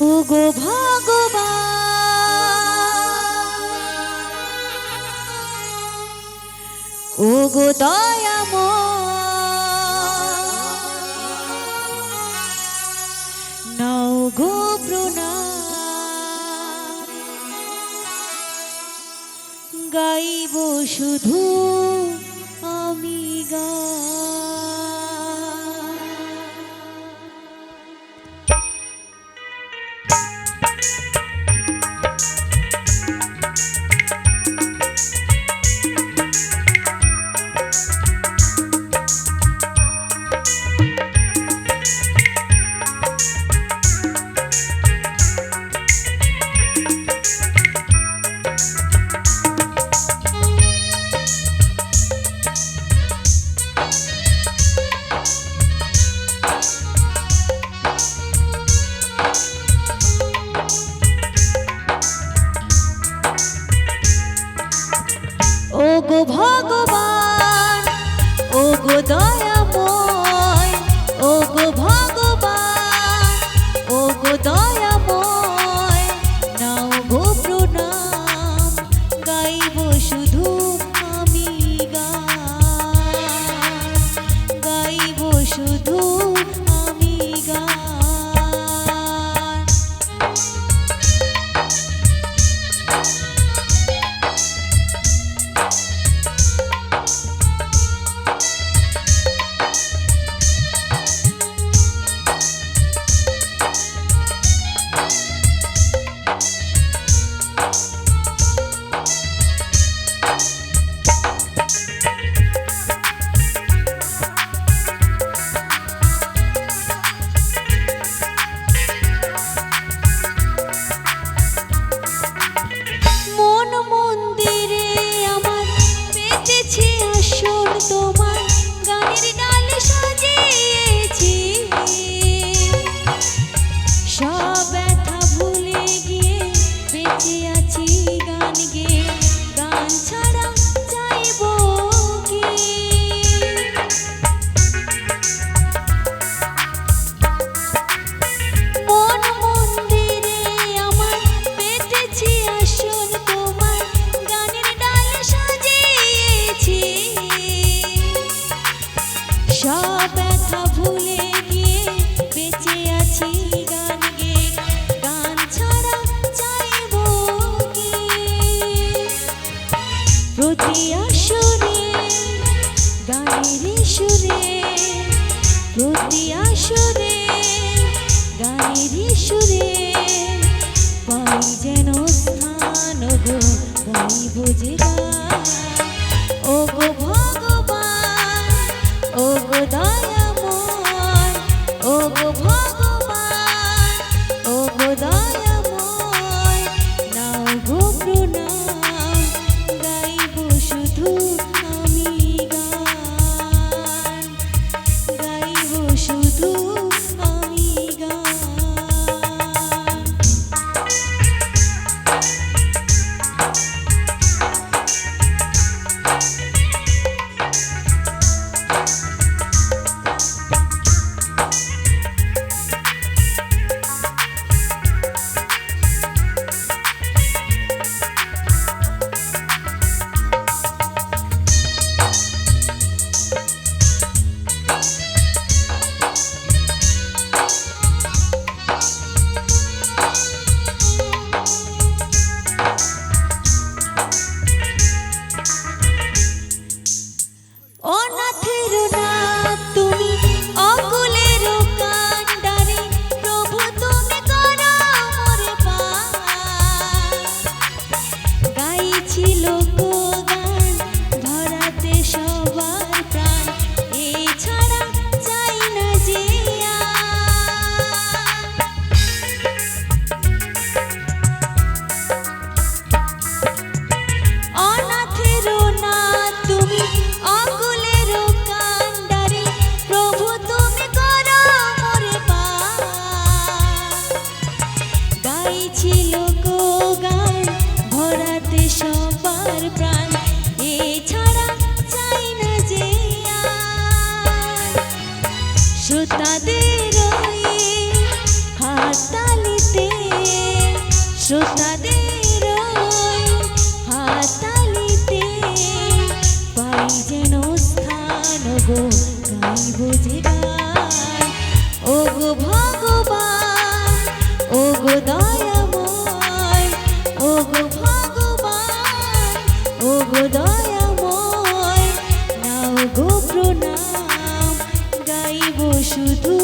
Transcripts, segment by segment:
ও গো ভগবান ও গো দয়াম নও গো প্রণা গাইব শুধু দিয়া সুরে গানের সুরে পাই যেন স্থান গো গাই বুঝে শ্রোতাদের হাতালিতে শ্রোতাদের হাতালিতে পাই যেন স্থান গো গাইব যে শুধু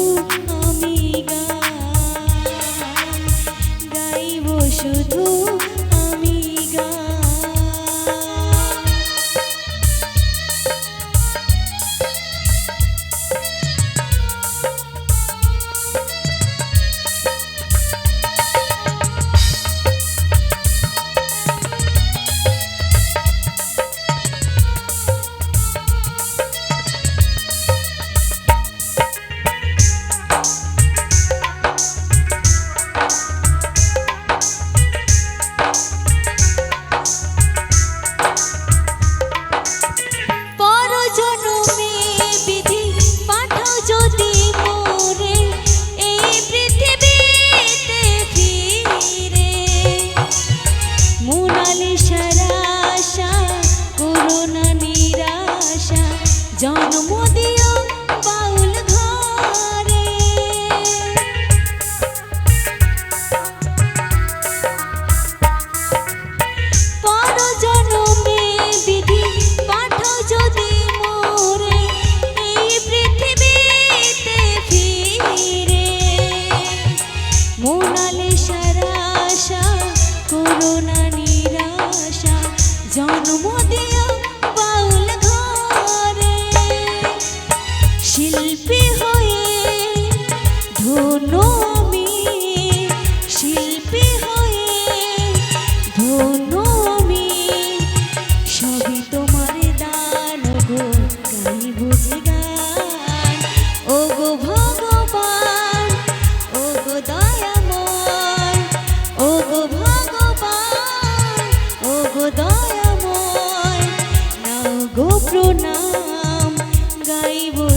শিল্পী হয়ে।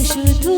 শুধু